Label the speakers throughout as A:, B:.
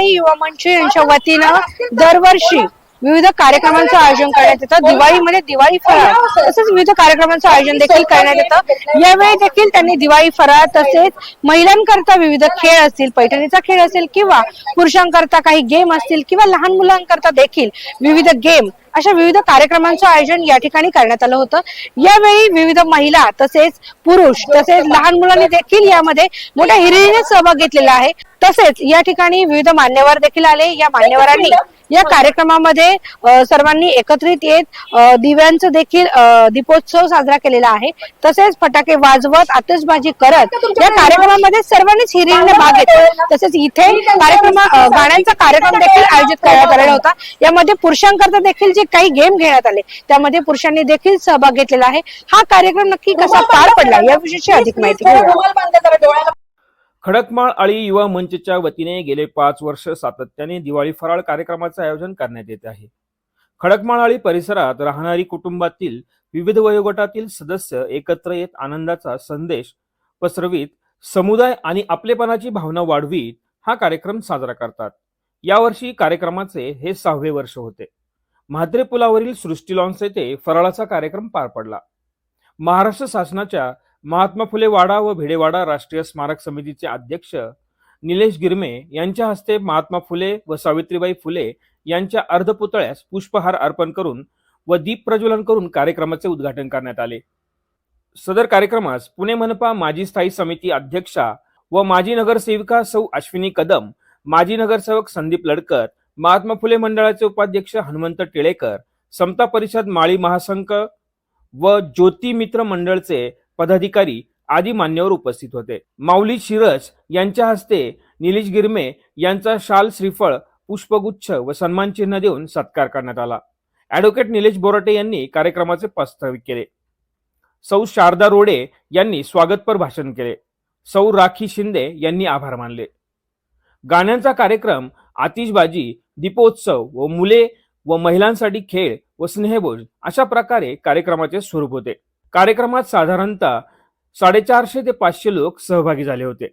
A: दिवाळी युवा मंच यांच्या वतीनं दरवर्षी विविध कार्यक्रमांचं आयोजन करण्यात येतं. दिवाळीमध्ये दिवाळी फराळ तसेच विविध कार्यक्रमांचं आयोजन देखील करण्यात येतं. यावेळी देखील त्यांनी दिवाळी फराळ तसेच महिलांकरता विविध खेळ असतील पैठणीचा खेळ असेल किंवा पुरुषांकरता काही गेम असतील किंवा लहान मुलांकरता देखील विविध गेम अशा विविध कार्यक्रमांचं आयोजन या ठिकाणी करण्यात आलं होतं. यावेळी विविध महिला तसेच पुरुष तसेच लहान मुलांनी देखील यामध्ये मोठ्या हिरिरीने सहभाग घेतलेला आहे. तसेच या ठिकाणी विविध मान्यवर देखील आले. या मान्यवरांनी या कार्यक्रमामध्ये अ, सर्वांनी एकत्रित येत दिव्यांचं देखील दीपोत्सव साजरा केलेला आहे. तसेच फटाके वाजवत आतषबाजी करत या कार्यक्रमामध्ये सर्वांनीच हिरिरीने भाग घेतला. तसेच इथे कार्यक्रम गाण्यांचा कार्यक्रम देखील आयोजित करण्यात आलेला होता. यामध्ये पुरुषांकरता देखील जे काही गेम घेण्यात आले त्यामध्ये पुरुषांनी देखील सहभाग घेतलेला आहे. हा कार्यक्रम नक्की कसा पार पडला याविषयीची अधिक माहिती
B: खडकमाळ आळी युवा मंचच्या वतीने गेले पाच वर्ष सातत्याने दिवाळी फराळ कार्यक्रमाचे आयोजन करण्यात येत आहे. खडकमाळ आळी परिसरात राहणारी कुटुंबातील विविध वयोगटातील सदस्य एकत्र येत आनंदाचा संदेश पसरवीत समुदाय आणि आपलेपणाची भावना वाढवीत हा कार्यक्रम साजरा करतात. यावर्षी कार्यक्रमाचे हे सहावे वर्ष होते. म्हात्रे पुलावरील सृष्टी लॉन्स येथे फराळाचा कार्यक्रम पार पडला. महाराष्ट्र शासनाच्या महात्मा फुले वाडा व भिडेवाडा राष्ट्रीय स्मारक समितीचे अध्यक्ष निलेश गिरमे यांच्या हस्ते महात्मा फुले व सावित्रीबाई फुले यांच्या अर्धपुतळ्यास पुष्पहार अर्पण करून व दीप प्रज्वलन करून कार्यक्रमाचे उद्घाटन करण्यात आले. सदर कार्यक्रमास पुणे मनपा माजी स्थायी समिती अध्यक्षा व माजी नगरसेविका सौ अश्विनी कदम माजी नगरसेवक संदीप लडकर महात्मा फुले मंडळाचे उपाध्यक्ष हनुमंत टिळेकर समता परिषद माळी महासंघ व ज्योती मित्र मंडळचे पदाधिकारी आदी मान्यवर उपस्थित होते. माऊली शिरस यांच्या हस्ते निलेश गिरमे यांचा शाल श्रीफळ पुष्पगुच्छ व सन्मान चिन्ह देऊन सत्कार करण्यात आला. ऍडव्होकेट निलेश बोराटे यांनी कार्यक्रमाचे प्रस्तावित केले. सौ शारदा रोडे यांनी स्वागतपर भाषण केले. सौ राखी शिंदे यांनी आभार मानले. गाण्यांचा कार्यक्रम आतिषबाजी दीपोत्सव व मुले व महिलांसाठी खेळ व स्नेहभोज अशा प्रकारे कार्यक्रमाचे स्वरूप होते. कार्यक्रमात साधारणतः साडेचारशे ते पाचशे लोक सहभागी झाले होते.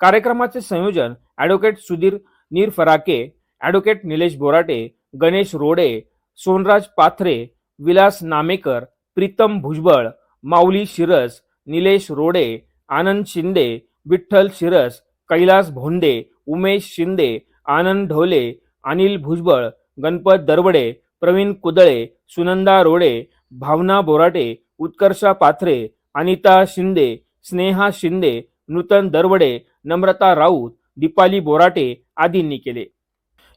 B: कार्यक्रमाचे संयोजन ॲडव्होकेट सुधीर नीर फराके ॲडव्होकेट निलेश बोराटे गणेश रोडे सोनराज पाथरे विलास नामेकर प्रीतम भुजबळ माऊली शिरस निलेश रोडे आनंद शिंदे विठ्ठल शिरस कैलास भोंडे उमेश शिंदे आनंद ढोले अनिल भुजबळ गणपत दरवडे प्रवीण कुदळे सुनंदा रोडे भावना बोराटे उत्कर्षा पाथरे अनिता शिंदे स्नेहा शिंदे नूतन दरवडे नम्रता राऊत दीपाली बोराटे आदींनी केले.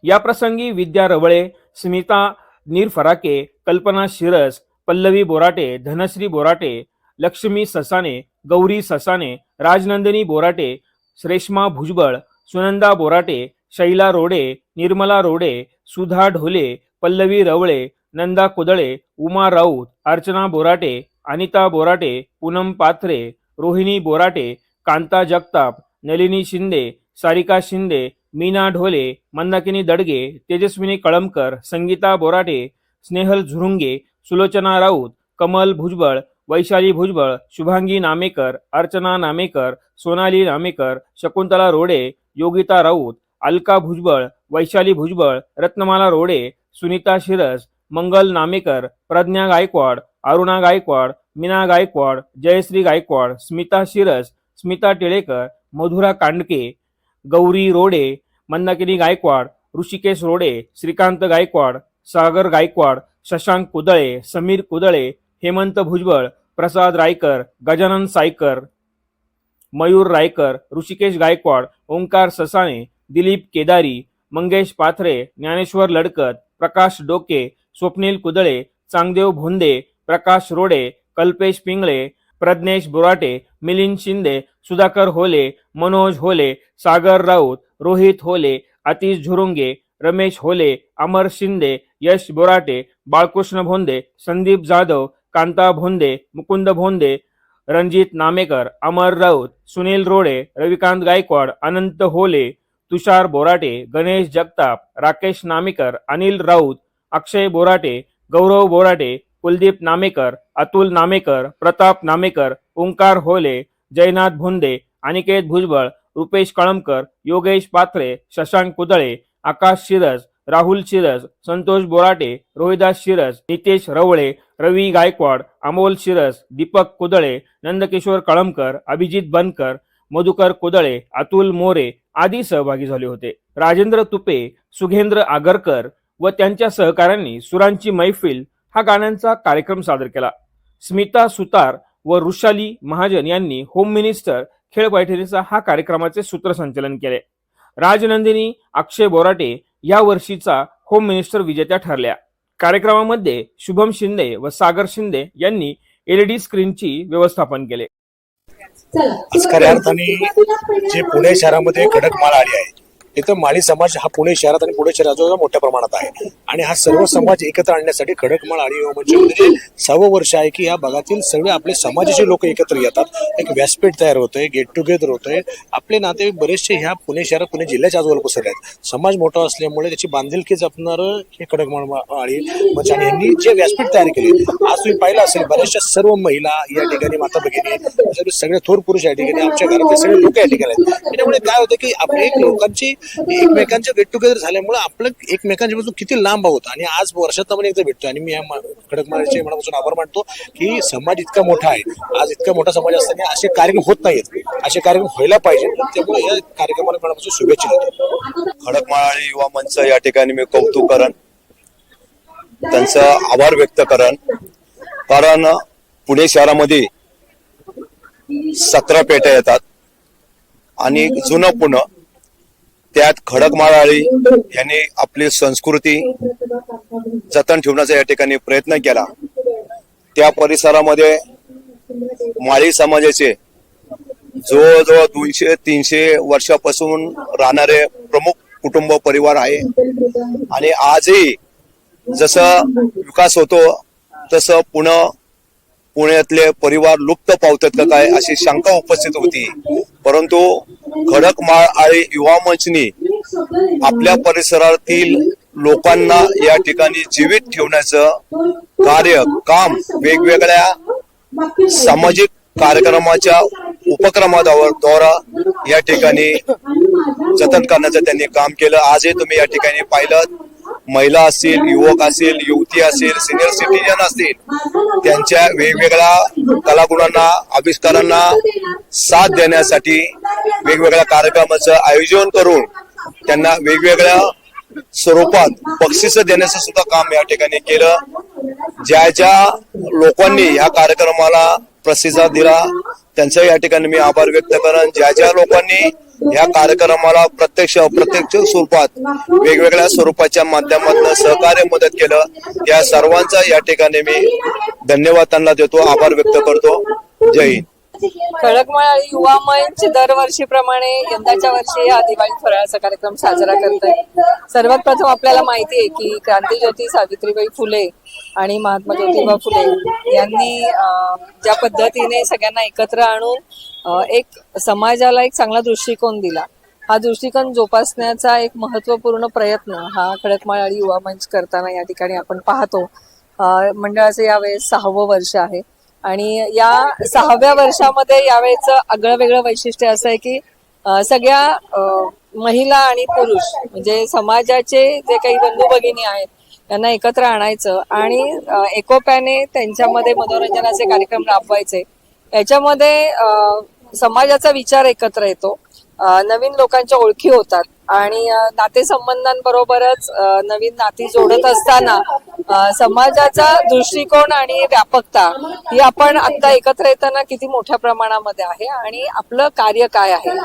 B: या प्रसंगी विद्या रवळे स्मिता नीरफराके कल्पना शिरस पल्लवी बोराटे धनश्री बोराटे लक्ष्मी ससाने गौरी ससाने राजनंदिनी बोराटे श्रेष्मा भुजबळ सुनंदा बोराटे शैला रोडे निर्मला रोडे सुधा ढोले पल्लवी रवळे नंदा कुदळे उमा राऊत अर्चना बोराटे अनिता बोराटे पूनम पाथरे रोहिणी बोराटे कांता जगताप नलिनी शिंदे सारिका शिंदे मीना ढोले मंदाकिनी दडगे तेजस्विनी कळमकर संगीता बोराटे स्नेहल झुरुंगे सुलोचना राऊत कमल भुजबळ वैशाली भुजबळ शुभांगी नामेकर अर्चना नामेकर सोनाली नामेकर शकुंतला रोडे योगिता राऊत अलका भुजबळ वैशाली भुजबळ रत्नमाला रोडे सुनीता शिरस मंगल नामेकर प्रज्ञा गायकवाड अरुणा गायकवाड मीना गायकवाड जयश्री गायकवाड स्मिता शिरस स्मिता टिळेकर मधुरा कांडके गौरी रोडे मंदाकिनी गायकवाड ऋषिकेश रोडे श्रीकांत गायकवाड सागर गायकवाड शशांक कुदळे समीर कुदळे हेमंत भुजबळ प्रसाद रायकर गजानन सायकर मयूर रायकर ऋषिकेश गायकवाड ओंकार ससाणे दिलीप केदारी मंगेश पाथरे ज्ञानेश्वर लडकत प्रकाश डोके स्वप्नील कुदळे चांगदेव भोंदे प्रकाश रोडे कल्पेश पिंगळे प्रज्ञेश बोराटे मिलिंद शिंदे सुधाकर होले मनोज होले सागर राऊत रोहित होले आतिश झुरुंगे रमेश होले अमर शिंदे यश बोराटे बाळकृष्ण भोंदे संदीप जाधव कांता भोंदे मुकुंद भोंदे रणजित नामेकर अमर राऊत सुनील रोडे रविकांत गायकवाड अनंत होले तुषार बोराटे गणेश जगताप राकेश नामेकर अनिल राऊत अक्षय बोराटे गौरव बोराटे कुलदीप नामेकर अतुल नामेकर प्रताप नामेकर ओंकार होले जयनाथ भोंदे अनिकेत भुजबळ रुपेश कळमकर योगेश पात्रे शशांक कुदळे आकाश शिरस राहुल शिरस संतोष बोराटे रोहिदास शिरस नितेश रवळे रवी गायकवाड अमोल शिरस दीपक कुदळे नंदकिशोर कळमकर अभिजित बनकर मधुकर कुदळे अतुल मोरे आदी सहभागी झाले होते. राजेंद्र तुपे सुगेंद्र आगरकर व त्यांच्या सहकाऱ्यांनी सुरांची मैफिल हा गाण्यांचा कार्यक्रम सादर केला. स्मिता सुतार व रुशाली महाजन यांनी होम मिनिस्टर खेळ बैठकीचा हा कार्यक्रमाचे सूत्रसंचालन केले. राजनंदिनी अक्षय बोराटे या वर्षीचा होम मिनिस्टर विजेत्या ठरल्या. कार्यक्रमामध्ये शुभम शिंदे व सागर शिंदे यांनी एलईडी स्क्रीनची व्यवस्थापन केले.
C: आज खऱ्या अर्थाने जे पुणे शहरामध्ये खडक माळ आली आहे इथं माळी समाज हा पुणे शहरात आणि पुणे शहराचा मोठ्या प्रमाणात आहे. आणि हा सर्व समाज एकत्र आणण्यासाठी खडकमाळ आणि युवा म्हणजे सहावं वर्ष आहे की या भागातील सगळे आपले समाजाचे लोक एकत्र येतात. एक व्यासपीठ तयार होतंय गेट टुगेदर होतंय. आपले नाते बरेचसे ह्या पुणे शहरात पुणे जिल्ह्याच्या आजूबाजूला पसरले आहेत. समाज मोठा असल्यामुळे त्याची बांधिलकी जपणारं हे खडकमाळ आणि म्हणजे आणि यांनी जे व्यासपीठ तयार केले आज तुम्ही पाहिलं असेल बऱ्याचशा सर्व महिला या ठिकाणी माता भगिनी सगळे सगळे थोर पुरुष या ठिकाणी आमच्या घरातले सगळे लोक या ठिकाणी आहेत. त्याच्यामुळे काय होतं की आपले एक लोकांची एकमेकांचे गेट टुगेदर झाल्यामुळे आपलं एकमेकांच्या पासून किती लांब आहोत? आणि आज वर्षात आपण एकदा भेटतो आणि मी या मा- मनापासून आभार मानतो की समाज इतका मोठा आहे. आज इतका मोठा समाज असताना असे कार्यक्रम होत नाहीत. असे कार्यक्रम व्हायला पाहिजे. त्यामुळे या कार्यक्रमाला मनापासून शुभेच्छा देतो.
D: खडक महाराज युवा मंच या ठिकाणी मी कौतुक करण त्यांचा आभार व्यक्त करण. कारण पुणे शहरामध्ये सतरा पेट्या येतात. आणि जुनं पुणं त्यात खडकमाळाळी यांनी आपली संस्कृती जतन ठेवण्याचा या ठिकाणी प्रयत्न केला. त्या परिसरामध्ये माळी समाजाचे जवळजवळ दोनशे तीनशे वर्षापासून राहणारे प्रमुख कुटुंब परिवार आहे. आणि आजही जसं विकास होतो तसं पुणे पुण्यातले परिवार लुप्त पावतात का काय अशी शंका उपस्थित होती. परंतु खडकमाळ आणि युवा मंचनी आपल्या परिसरातील लोकांना या ठिकाणी जीवित ठेवण्याचं कार्य काम वेगवेगळ्या सामाजिक कार्यक्रमाच्या उपक्रमाद्वारा द्वारा या ठिकाणी जतन करण्याचं त्यांनी काम केलं. आजही तुम्ही या ठिकाणी पाहिलं. महिला असतील युवक असतील युवती असेल सिनियर सिटीजन असतील त्यांच्या वेगवेगळ्या कलागुणांना आविष्कारांना साथ देण्यासाठी वेगवेगळ्या कार्यक्रमाचं आयोजन करून त्यांना वेगवेगळ्या स्वरूपात बक्षिस देण्याचं सुद्धा काम या ठिकाणी केलं. ज्या ज्या लोकांनी या कार्यक्रमाला प्रतिसाद दिला त्यांचा या ठिकाणी मी आभार व्यक्त करेन. ज्या ज्या लोकांनी या कार्यक्रमाला प्रत्यक्ष अप्रत्यक्ष स्वरूपात वेगवेगळ्या स्वरूपाच्या माध्यमातून सहकार्य मदत केलं. या सर्वांचा या ठिकाणी मी धन्यवाद त्यांना देतो आभार व्यक्त करतो. जय हिंद.
E: खडकमाळ युवा मंच दरवर्षीप्रमाणे यंदाच्या वर्षी हा दिवाळी फराळाचा कार्यक्रम साजरा करत आहे सर्वात प्रथम आपल्याला माहिती आहे की क्रांतीज्योती सावित्रीबाई फुले आणि महात्मा ज्योतिबा फुले यांनी ज्या पद्धतीने सगळ्यांना एकत्र आणून एक समाजाला एक चांगला दृष्टिकोन दिला. हा दृष्टिकोन जोपासण्याचा एक महत्त्वपूर्ण प्रयत्न हा खडकमाळ युवा मंच करताना या ठिकाणी आपण पाहतो. मंडळाचं यावेळेस सहावं वर्ष आहे. आणि या सहाव्या वर्षामध्ये यावेळेचं आगळं वेगळं वैशिष्ट्य असं आहे की सगळ्या महिला आणि पुरुष म्हणजे समाजाचे जे काही बंधू भगिनी आहेत त्यांना एकत्र आणायचं आणि एकोप्याने त्यांच्यामध्ये मनोरंजनाचे कार्यक्रम राबवायचे. याच्यामध्ये समाजाचा विचार एकत्र येतो. नवीन लोकांच्या ओळखी होतात. आणि नातेसंबंधांबरोबरच नवीन नाती जोडत असताना समाजाचा दृष्टिकोन आणि व्यापकता ही आपण आता एकत्र येताना किती मोठ्या प्रमाणामध्ये आहे आणि आपलं कार्य काय आहे.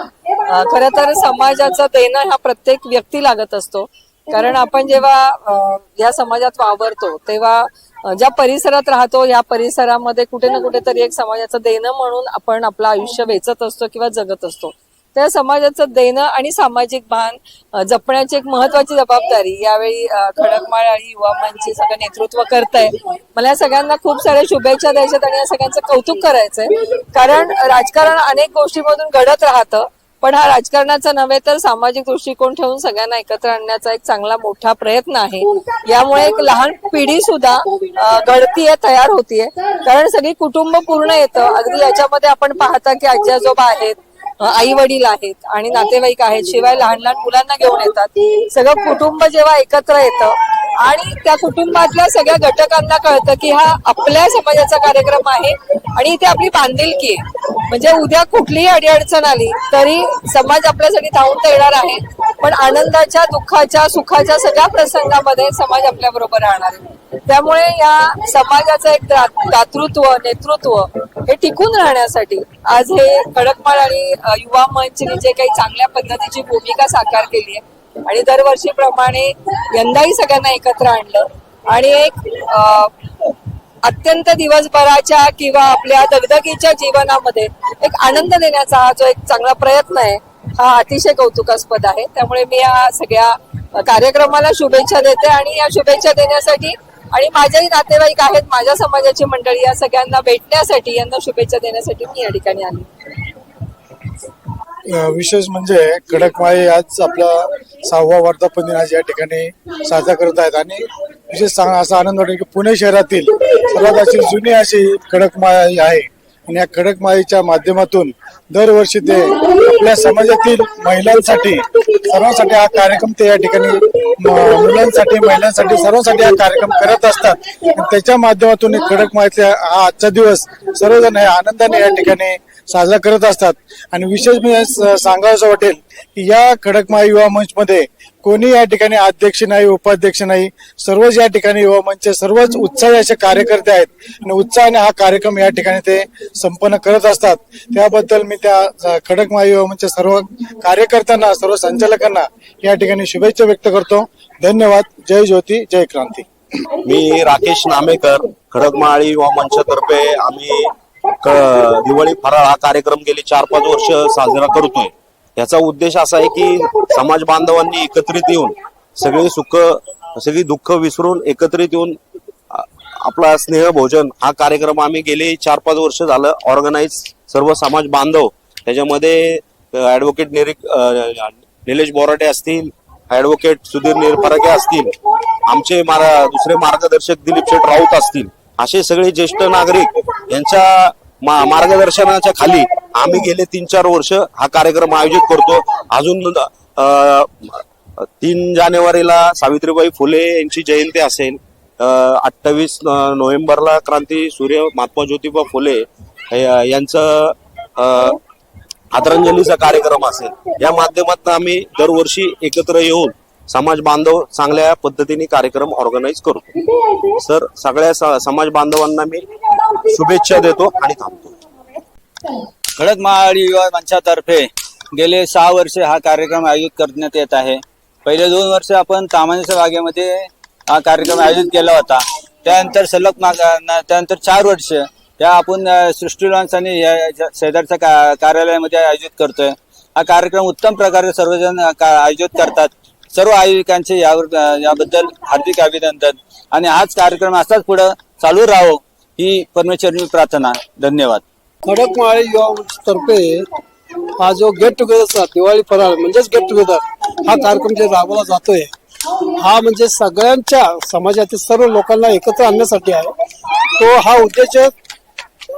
E: खर तर समाजाचं देणं हा प्रत्येक व्यक्ती लागत असतो. कारण आपण जेव्हा या समाजात वावरतो तेव्हा ज्या परिसरात राहतो या परिसरामध्ये कुठे ना कुठेतरी एक समाजाचं देणं म्हणून आपण आपलं आयुष्य वेचत असतो किंवा जगत असतो. त्या समाजाचं देणं आणि सामाजिक भान जपण्याची एक महत्वाची जबाबदारी यावेळी खडकमाळ आणि युवा मंच सगळं नेतृत्व करत आहे मला या सगळ्यांना खूप साऱ्या शुभेच्छा द्यायच्यात आणि या सगळ्यांचं कौतुक करायचंय. कारण राजकारण अनेक गोष्टीमधून घडत राहतं. पण हा राजकारणाचा नव्हे तर सामाजिक दृष्टिकोन ठेवून सगळ्यांना एकत्र आणण्याचा एक चांगला मोठा प्रयत्न आहे. यामुळे एक लहान पिढी सुद्धा घडतीये तयार होतीये. कारण सगळी कुटुंब पूर्ण येतं. अगदी याच्यामध्ये आपण पाहता की आजी आजोबा आहेत आई वडील आहेत आणि नातेवाईक आहेत. शिवाय लहान लहान मुलांना घेऊन येतात. सगळं कुटुंब जेव्हा एकत्र येतं आणि त्या कुटुंबातल्या सगळ्या घटकांना कळतं की हा आपल्या समाजाचा कार्यक्रम आहे आणि इथे आपली बांधिलकी आहे. म्हणजे उद्या कुठलीही अडीअडचण आली तरी समाज आपल्यासाठी धावून तर येणार आहे. पण आनंदाच्या दुःखाच्या सुखाच्या सगळ्या प्रसंगामध्ये समाज आपल्या बरोबर राहणार आहे. त्यामुळे या समाजाचं एक दातृत्व नेतृत्व हे टिकून राहण्यासाठी आज हे खडकमाळ आणि युवा मंचने जे काही चांगल्या पद्धतीची भूमिका साकार केली आहे आणि दरवर्षीप्रमाणे यंदाही सगळ्यांना एकत्र आणलं. आणि एक अत्यंत दिवसभराच्या किंवा आपल्या दगदगीच्या जीवनामध्ये एक आनंद देण्याचा हा जो एक चांगला प्रयत्न आहे हा अतिशय कौतुकास्पद आहे. त्यामुळे मी या सगळ्या कार्यक्रमाला शुभेच्छा देते आणि या शुभेच्छा देण्यासाठी आणि माझ्याही नातेवाईक आहेत माझ्या समाजाची मंडळी या सगळ्यांना भेटण्यासाठी यांना शुभेच्छा देण्यासाठी मी या ठिकाणी आली.
F: विशेष म्हणजे खडकमाळी आज आपला सहावा वर्धापन दिन आज या ठिकाणी साजरा करत आहेत. आणि विशेष सांग असा आनंद वाटेल की पुणे शहरातील सर्वात अशी जुनी अशी खडकमाळी आहे. आणि या खडकमाळीच्या माध्यमातून दरवर्षी ते आपल्या समाजातील महिलांसाठी सर्वांसाठी हा कार्यक्रम ते या ठिकाणी मुलांसाठी महिलांसाठी सर्वांसाठी हा कार्यक्रम करत असतात. आणि त्याच्या माध्यमातून एक खडकमाळीतल्या हा आजचा दिवस सर्वजण हे आनंदाने या ठिकाणी साजरा करत असतात. आणि विशेष मी स- सांगावंसं वाटेल की या खडकमा युवा मंच मध्ये कोणी या ठिकाणी अध्यक्ष नाही उपाध्यक्ष नाही सर्वच या ठिकाणी युवा मंच सर्वच उत्साही असे कार्यकर्ते आहेत. आणि उत्साहाने हा कार्यक्रम या ठिकाणी ते संपन्न करत असतात. त्याबद्दल मी त्या खडकमा युवा मंच सर्व कार्यकर्त्यांना सर्व संचालकांना या ठिकाणी शुभेच्छा व्यक्त करतो. धन्यवाद. जय ज्योती जय क्रांती.
G: मी राकेश नामेकर खडकमाळी युवा मंचातर्फे आम्ही दिवाळी फराळ हा कार्यक्रम गेली चार पाच वर्ष साजरा करतोय. याचा उद्देश असा आहे की समाज बांधवांनी एकत्रित येऊन सगळी सुख सगळी दुःख विसरून एकत्रित येऊन आपला स्नेह भोजन हा कार्यक्रम आम्ही गेले चार पाच वर्ष झालं ऑर्गनाईज सर्व समाज बांधव. त्याच्यामध्ये ऍडव्होकेट निरीक निलेश बोराटे असतील ऍडव्होकेट सुधीर निरफराके असतील आमचे मारा दुसरे मार्गदर्शक दिलीप शेठ राऊत असतील. असे सगळे ज्येष्ठ नागरिक यांच्या मा- मार्गदर्शनाच्या खाली आम्ही गेले तीन चार वर्ष हा कार्यक्रम आयोजित करतो. अजून तीन जानेवारीला सावित्रीबाई फुले यांची जयंती असेल. अठ्ठावीस नोव्हेंबरला क्रांती सूर्य महात्मा ज्योतिबा फुले यांचं आदरांजलीचा कार्यक्रम असेल. या माध्यमातून आम्ही दरवर्षी एकत्र येऊन समाज बांधव चांगल्या पद्धतीने कार्यक्रम ऑर्गनाईज करतो. सर सगळ्या स- समाज बांधवांना मी शुभेच्छा देतो आणि थांबतो.
H: खडक महाआडी युवा मंचातर्फे गेले सहा वर्षे हा कार्यक्रम आयोजित करण्यात येत आहे. पहिले दोन वर्ष आपण तामानेच्या बागेमध्ये हा कार्यक्रम आयोजित केला होता. त्यानंतर सलग त्यानंतर चार वर्ष या आपण अ, सृष्टी लॉन्स आणि शेजारच्या का- कार्यालयामध्ये आयोजित करतोय. हा कार्यक्रम उत्तम प्रकारे सर्वजण आयोजित करतात. सर्व आयोजकांचे यावर याबद्दल हार्दिक अभिनंदन. आणि हाच कार्यक्रम असाच पुढे चालू राहो ही परमेश्वरी प्रार्थना. धन्यवाद.
F: खडकमाळी युवा तर्फे हा जो गेट टुगेदर दिवाळी फराळ म्हणजेच गेट टुगेदर हा कार्यक्रम जे राबवला जातोय हा म्हणजे सगळ्यांच्या समाजातील सर्व लोकांना एकत्र आणण्यासाठी आहे. तो हा उद्देश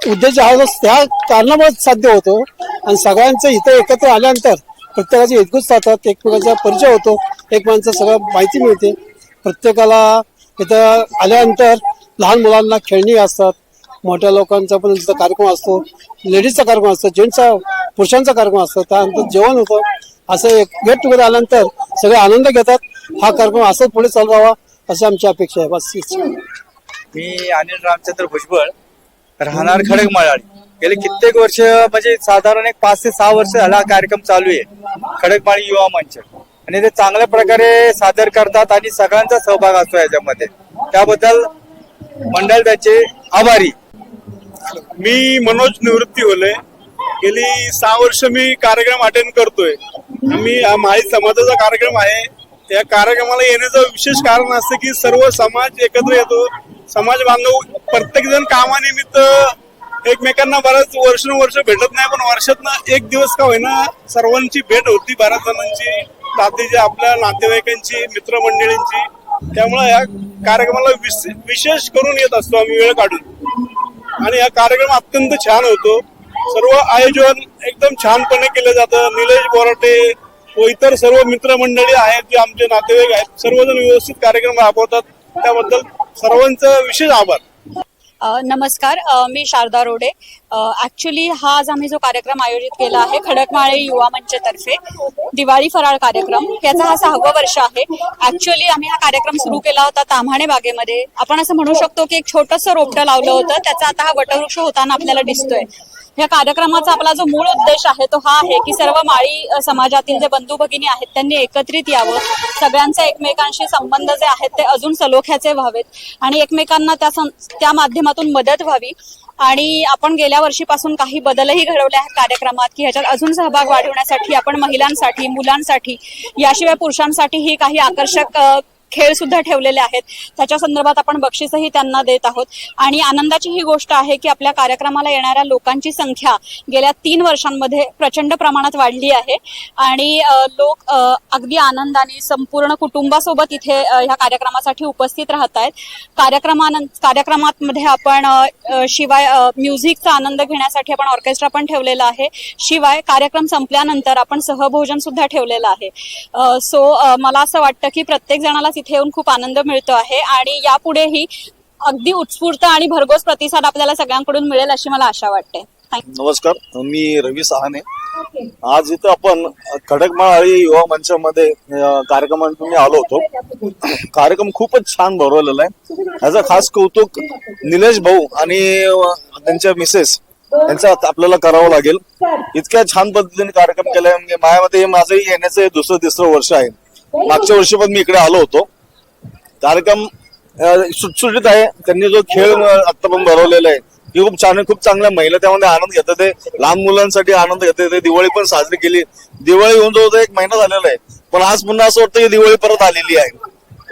F: उद्देश हा जो त्या कारणामुळे साध्य होतो. आणि सगळ्यांचं इथं एकत्र आल्यानंतर प्रत्येकाचे एकूच साधतात एकमेकांचा परिचय होतो एकमेकांचा सगळं माहिती मिळते. प्रत्येकाला इथं आल्यानंतर लहान मुलांना खेळणी असतात मोठ्या लोकांचा पण तिथं कार्यक्रम असतो लेडीजचा कार्यक्रम असतो जेंट्सचा पुरुषांचा कार्यक्रम असतो त्यानंतर जेवण होतं. असं एक गेट टुगेदर आल्यानंतर सगळे आनंद घेतात. हा कार्यक्रम असंच पुढे चालू राहावा अशी आमची अपेक्षा आहे. बस
I: मी अनिल रामचंद्र भुजबळ राहणार खडक मळाळी गेले कित्येक वर्ष म्हणजे साधारण एक पाच ते सहा वर्ष झाला हा कार्यक्रम चालू आहे. खडकपाणी युवा मंच. आणि ते चांगल्या प्रकारे सादर करतात आणि सगळ्यांचा सहभाग असतो याच्यामध्ये. त्याबद्दल मंडळ त्याचे आभारी.
J: मी मनोज निवृत्ती होले गेली सहा वर्ष मी कार्यक्रम अटेंड करतोय. मी माई समाजाचा कार्यक्रम आहे. त्या कार्यक्रमाला येण्याचं विशेष कारण असतं की सर्व समाज एकत्र येतो. समाज बांधव प्रत्येक जण कामानिमित्त एकमेकांना बऱ्याच वर्षानुवर्ष भेटत नाही पण वर्षातनं एक दिवस का होईना सर्वांची भेट होती. बऱ्याच जणांची नातेची आपल्या नातेवाईकांची मित्रमंडळींची. त्यामुळे या कार्यक्रमाला विशेष करून येत असतो आम्ही वेळ काढून. आणि हा कार्यक्रम अत्यंत छान होतो. सर्व आयोजन एकदम छानपणे केलं जातं. निलेश बोराटे व इतर सर्व मित्रमंडळी आहेत जे आमचे नातेवाईक आहेत सर्वजण व्यवस्थित कार्यक्रम राबवतात. त्याबद्दल सर्वांचं विशेष आभार.
K: नमस्कार. मी शारदा रोडे. ऍक्च्युली हा आज आम्ही जो कार्यक्रम आयोजित केला आहे खडकमाळे युवा मंचतर्फे दिवाळी फराळ कार्यक्रम याचा हा सहावं वर्ष आहे. ऍक्च्युली आम्ही हा कार्यक्रम सुरू केला होता ताम्हाणे बागेमध्ये. आपण असं म्हणू शकतो की एक छोटंसं रोपटं लावलं होतं त्याचा आता हा वटवृक्ष होताना आपल्याला दिसतोय. या कार्यक्रमाचा आपला जो मूळ उद्देश आहे तो हा आहे की सर्व माळी समाजातील जे बंधू भगिनी आहेत त्यांनी एकत्रित यावं. सगळ्यांचे एकमेकांशी संबंध जे आहेत ते अजून सलोख्याचे व्हावेत आणि एकमेकांना त्या सं- त्या माध्यमातून मदत व्हावी. आणि आपण गेल्या वर्षीपासून काही बदलही घडवले आहेत कार्यक्रमात की ह्याच्यात अजून सहभाग वाढवण्यासाठी आपण महिलांसाठी मुलांसाठी याशिवाय पुरुषांसाठीही काही आकर्षक खेळ सुद्धा ठेवलेले आहेत. त्याच्या संदर्भात आपण बक्षीसही त्यांना देत आहोत. आणि आनंदाची ही गोष्ट आहे की आपल्या कार्यक्रमाला येणाऱ्या लोकांची संख्या गेल्या तीन वर्षांमध्ये प्रचंड प्रमाणात वाढली आहे. आणि लोक अगदी आनंदाने संपूर्ण कुटुंबासोबत इथे ह्या कार्यक्रमासाठी उपस्थित राहत आहेत. कार्यक्रमात कार्यक्रमामध्ये आपण शिवाय म्युझिकचा आनंद घेण्यासाठी आपण ऑर्केस्ट्रा पण ठेवलेला आहे. शिवाय कार्यक्रम संपल्यानंतर आपण सहभोजन सुद्धा ठेवलेलं आहे. सो मला असं वाटतं की प्रत्येक जणाला इथे येऊन खूप आनंद मिळतो आहे. आणि यापुढेही अगदी उत्स्फूर्त आणि भरघोस प्रतिसाद आपल्याला सगळ्यांकडून मिळेल अशी मला आशा वाटते.
G: नमस्कार. मी रवी सहाने. आज इथं आपण खडकमाळी युवा मंचामध्ये कार्यक्रमात मी आलो होतो. कार्यक्रम खूपच छान भरवलेला आहे. याचं खास कौतुक निलेश भाऊ आणि त्यांच्या मिसेस यांचं आपल्याला करावं लागेल. इतक्या छान पद्धतीने कार्यक्रम केलाय. म्हणजे माझ्या मते हे माझंही येण्याचं दुसरं तिसरं वर्ष आहे. मागच्या वर्षी पण मी इकडे आलो होतो. कार्यक्रम सुटसुटीत आहे. त्यांनी जो खेळ आता पण भरवलेला आहे ही खूप छान खूप चांगल्या महिला त्यामध्ये आनंद घेतात ते. लहान मुलांसाठी आनंद घेतात ते. दिवाळी पण साजरी केली. दिवाळी होऊन जवळ एक महिना झालेला आहे. पण आज पुन्हा असं वाटतं की दिवाळी परत आलेली आहे.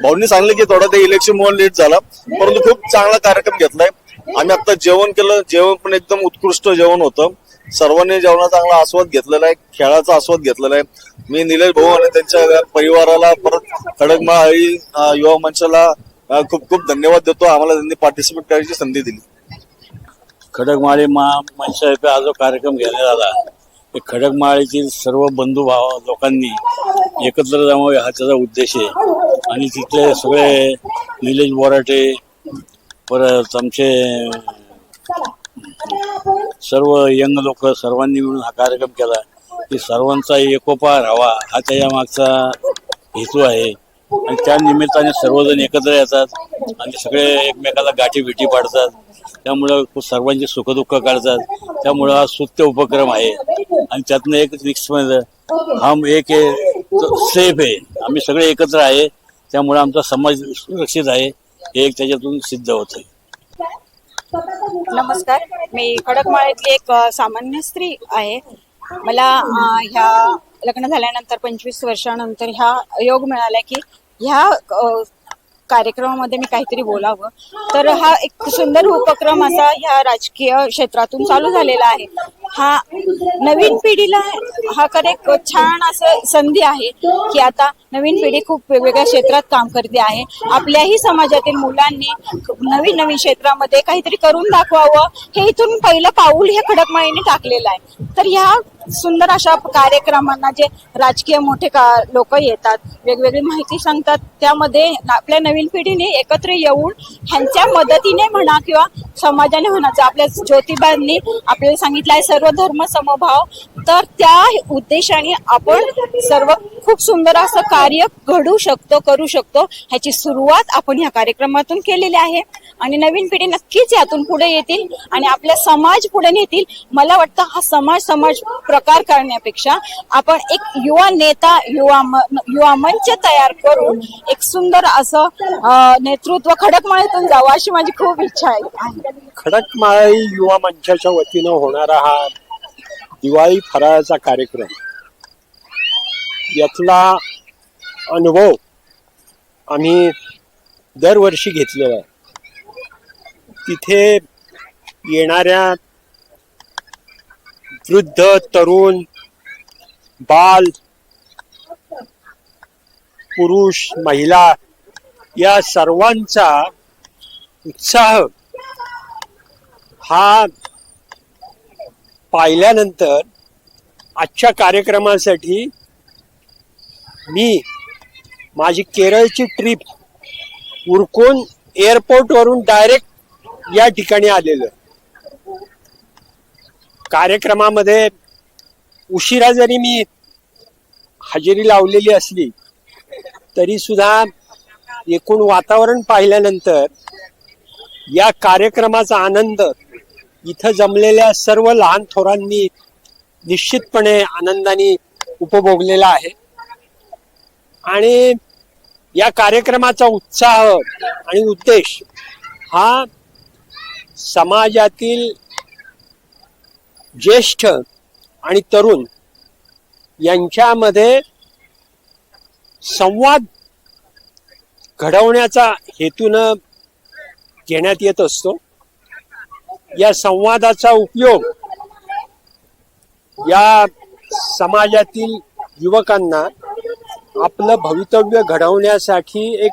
G: भाऊंनी सांगितलं की थोडा ते इलेक्शन मुळे लेट झाला. परंतु खूप चांगला कार्यक्रम घेतलाय. आम्ही आता जेवण केलं जेवण पण एकदम उत्कृष्ट जेवण होतं. सर्वांनी जेवणाचा चांगला आस्वाद घेतलेला आहे खेळाचा आस्वाद घेतलेला आहे. मी निलेश भाऊ आणि त्यांच्या परिवाराला परत खडकमाळी अं, युवा मंचाला खूप खूप धन्यवाद देतो. आम्हाला त्यांनी पार्टिसिपेट करायची संधी दिली.
L: खडकमाळी मा मनशातर्फे हा जो कार्यक्रम घेण्यात आला ते खडकमाळीतील सर्व बंधू भाव लोकांनी एकत्र जमावे हा त्याचा उद्देश आहे. आणि तिथले सगळे निलेश बोराटे परत आमचे सर्व यंग लोक सर्वांनी मिळून हा कार्यक्रम केला. की सर्वांचा एकोपा राहावा हा त्याच्या मागचा हेतू आहे. आणि त्या निमित्ताने सर्वजण एकत्र येतात आणि सगळे एकमेकाला गाठी भेटी पाडतात. त्यामुळं खूप सर्वांची सुखदुःख काढतात. त्यामुळं हा सुत्य उपक्रम आहे. आणि त्यातनं एक रिक्स म्हणजे हम एक सेफ आहे. आम्ही सगळे एकत्र आहे. त्यामुळे आमचा समाज सुरक्षित आहे. हे एक त्याच्यातून सिद्ध होत आहे
K: नमस्कार. मी खडकमाळ्यातली एक सामान्य स्त्री आहे. मला ह्या लग्न झाल्यानंतर पंचवीस वर्षानंतर ह्या योग मिळाला की ह्या कार्यक्रमामध्ये मी काहीतरी बोलावं. तर हा एक सुंदर उपक्रम असा ह्या राजकीय क्षेत्रातून चालू झालेला आहे. हा नवीन पिढीला हा खरं छान असं संधी आहे की आता नवीन पिढी खूप वेगवेगळ्या क्षेत्रात काम करते आहे. आपल्याही समाजातील मुलांनी नवीन नवीन क्षेत्रामध्ये काहीतरी करून दाखवावं. हे इथून पहिलं पाऊल हे खडकमळीने टाकलेलं आहे. तर ह्या सुंदर अशा कार्यक्रमांना जे राजकीय मोठे का लोक येतात वेगवेगळी माहिती सांगतात त्यामध्ये आपल्या नवीन पिढीने एकत्र येऊन ह्यांच्या मदतीने म्हणा किंवा समाजाने म्हणा आपल्या ज्योतिबांनी आपल्याला सांगितलं आहे सर्व धर्म समभाव. तर त्या उद्देशाने आपण सर्व खूप सुंदर असं कार्य घडू शकतो करू शकतो. ह्याची सुरुवात आपण ह्या कार्यक्रमातून केलेली आहे. आणि नवीन पिढी नक्कीच यातून पुढे येतील आणि आपला समाज पुढे नेतील. मला वाटतं हा समाज समाज प्रकार करण्यापेक्षा आपण एक युवा नेता युवा युवा मंच तयार करून एक सुंदर असं नेतृत्व खडकमाळ्यातून जावं अशी माझी खूप इच्छा आहे.
M: खडकमाळी युवा मंचाच्या वतीनं होणारा हा दिवाळी फराळाचा कार्यक्रम यातला अनुभव आम्ही दरवर्षी घेतलेला आहे. तिथे येणाऱ्या वृद्ध तरुण बाल पुरुष महिला या सर्वांचा उत्साह हा पाहिल्यानंतर आजच्या कार्यक्रमासाठी मी माझी केरळची ट्रिप उरकून एअरपोर्टवरून डायरेक्ट या ठिकाणी आलेलो. कार्यक्रमामध्ये उशिरा जरी मी हजेरी लावलेली असली तरी सुद्धा एकूण वातावरण पाहिल्यानंतर या कार्यक्रमाचा आनंद इथं जमलेल्या सर्व लहान थोरांनी निश्चितपणे आनंदाने उपभोगलेला आहे. आणि या कार्यक्रमाचा उत्साह आणि उद्देश हा समाजातील ज्येष्ठ आणि तरुण यांच्यामध्ये संवाद घडवण्याचा हेतून घेण्यात येत असतो. या संवादाचा उपयोग या समाजातील युवकांना आपलं भवितव्य घडवण्यासाठी एक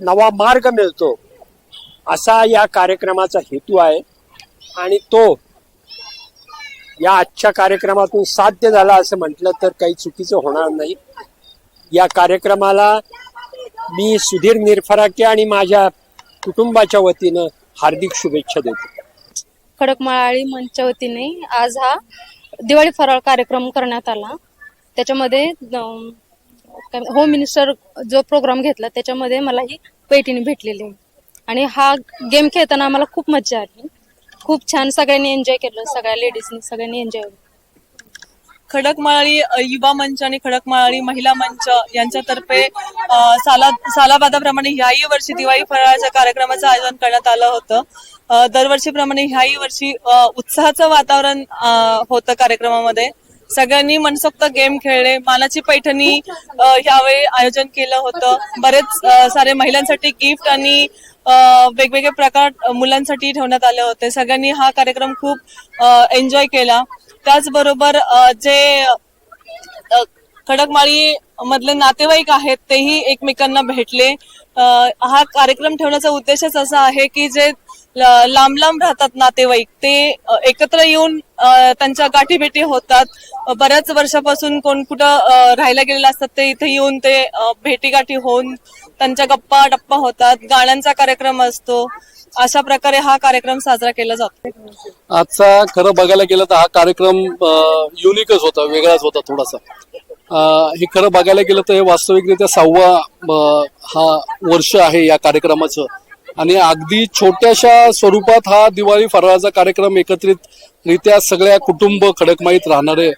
M: नवा मार्ग मिळतो. असा या कार्यक्रमाचा हेतू आहे. आणि तो या आजच्या कार्यक्रमातून साध्य झाला असं म्हटलं तर काही चुकीचं होणार नाही. या कार्यक्रमाला मी सुधीर निरफराके आणि माझ्या कुटुंबाच्या वतीनं हार्दिक शुभेच्छा देतो.
N: खडकमाळी मंचच्या वतीने आज हा दिवाळी फराळ कार्यक्रम करण्यात आला. त्याच्यामध्ये होम मिनिस्टर जो प्रोग्राम घेतला त्याच्यामध्ये मला ही पैठणी भेटलेली आहे. आणि हा गेम खेळताना आम्हाला खूप मजा आली. खूप छान सगळ्यांनी एन्जॉय केलं सगळ्या लेडीजनी सगळ्यांनी एन्जॉय
O: खडकमाळी युवा मंच आणि खडकमाळी महिला मंच यांच्यातर्फे साला सालाबादाप्रमाणे ह्याही वर्षी दिवाळी फराळाच्या कार्यक्रमाचं आयोजन करण्यात आलं होतं. दरवर्षीप्रमाणे ह्याही वर्षी उत्साहाचं वातावरण होतं कार्यक्रमामध्ये. सगळ्यांनी मनसोक्त गेम खेळले. मानाची पैठणी यावेळी आयोजन केलं होतं. बरेच सारे महिलांसाठी गिफ्ट आणि वेगवेगळे प्रकार मुलांसाठी ठेवण्यात आले होते. सगळ्यांनी हा कार्यक्रम खूप एन्जॉय केला. त्याचबरोबर जे खडकमाळी मधले नातेवाईक आहेत तेही एकमेकांना भेटले. हा कार्यक्रम ठेवण्याचा उद्देशच असा आहे की जे लांब लांब राहतात नातेवाईक. ते एकत्र येऊन त्यांच्या गाठीभेटी होतात. बऱ्याच वर्षापासून कोण कुठं राहायला गेलेले असतात ते इथे येऊन ते भेटीगाठी होऊन त्यांच्या गप्पा टप्पा होतात गाण्यांचा कार्यक्रम असतो. अशा प्रकारे हा कार्यक्रम साजरा केला जातो.
P: आजचा खरं बघायला गेलं तर हा कार्यक्रम युनिकच होता वेगळाच होता थोडासा. हे खरं बघायला गेलं तर हे वास्तविकरित्या सहावा हा वर्ष आहे या कार्यक्रमाचं. आणि अगदी छोट्याशा स्वरूपात हा दिवाळी फराळाचा कार्यक्रम एकत्रितरित्या सगळ्या कुटुंब खडकमाईत राहणारे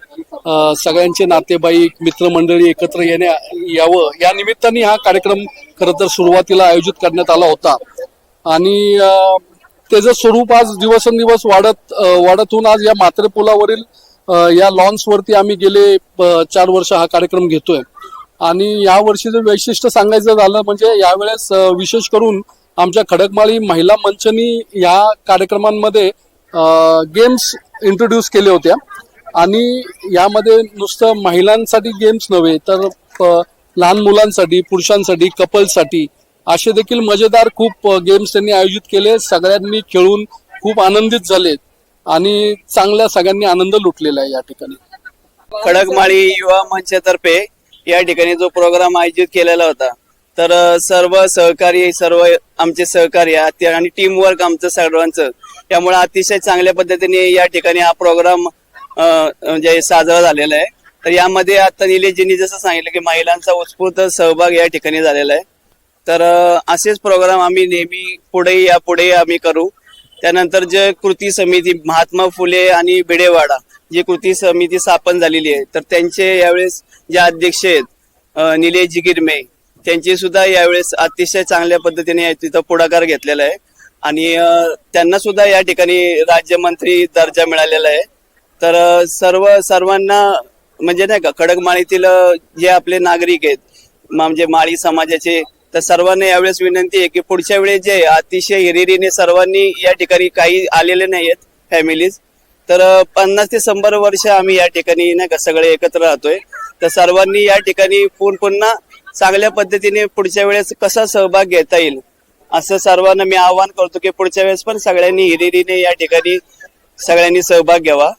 P: सगळ्यांचे नातेवाईक मित्रमंडळी एकत्र येण्या यावं. या निमित्ताने हा कार्यक्रम खरं तर सुरुवातीला आयोजित करण्यात आला होता. आणि त्याचं स्वरूप आज दिवसेंदिवस वाढत अं, वाढत होऊन आज या म्हात्रे पुलावरील या लॉन्सवरती आम्ही गेले चार वर्ष हा कार्यक्रम घेतोय. आणि या वर्षीचं वैशिष्ट्य सांगायचं झालं म्हणजे यावेळेस विशेष करून आमच्या खडकमाळी महिला मंचनी या कार्यक्रमांमध्ये गेम्स इंट्रोड्यूस केल्या होत्या. आणि यामध्ये नुसतं महिलांसाठी गेम्स नव्हे तर लहान मुलांसाठी पुरुषांसाठी कपल्ससाठी असे देखील मजेदार खूप गेम्स त्यांनी आयोजित केले. सगळ्यांनी खेळून खूप आनंदित झाले आणि चांगल्या सगळ्यांनी आनंद लुटलेला आहे या ठिकाणी.
H: खडकमाळी युवा मंचातर्फे या ठिकाणी जो प्रोग्राम आयोजित केलेला होता तर सर्व सहकारी सर्व आमचे सहकारी आणि टीम वर्क आमचं सर्वांचं. त्यामुळे अतिशय चांगल्या पद्धतीने या ठिकाणी हा प्रोग्राम म्हणजे साजरा झालेला आहे. तर यामध्ये आता निलेजींनी जसं सांगितलं की महिलांचा उत्स्फूर्त सहभाग या ठिकाणी झालेला आहे. तर असेच प्रोग्राम आम्ही नेहमी पुढे यापुढे आम्ही करू. त्यानंतर जे कृती समिती महात्मा फुले आणि भिडेवाडा जी कृती समिती स्थापन झालेली आहे तर त्यांचे यावेळेस जे अध्यक्ष आहेत अ, निलेश गिरमे त्यांची सुद्धा यावेळेस अतिशय चांगल्या पद्धतीने तिथं पुढाकार घेतलेला आहे. आणि त्यांना सुद्धा या ठिकाणी राज्यमंत्री दर्जा मिळालेला आहे. तर सर्व सर्वांना म्हणजे नाही का खडकमाळीतील जे आपले नागरिक आहेत म्हणजे माळी समाजाचे तर सर्वांना यावेळेस विनंती आहे की पुढच्या वेळेस जे अतिशय हिरिरीने सर्वांनी या ठिकाणी काही आलेले नाही आहेत फॅमिलीज तर पन्नास ते शंभर वर्ष आम्ही या ठिकाणी नाही का सगळे एकत्र राहतोय. तर सर्वांनी या ठिकाणी पुन पुन्हा चांगल्या पद्धतीने पुढच्या वेळेस कसा सहभाग घेता येईल असं सर्वांना मी आवाहन करतो की पुढच्या वेळेस पण सगळ्यांनी हिरिरीने या ठिकाणी सगळ्यांनी सहभाग घ्यावा.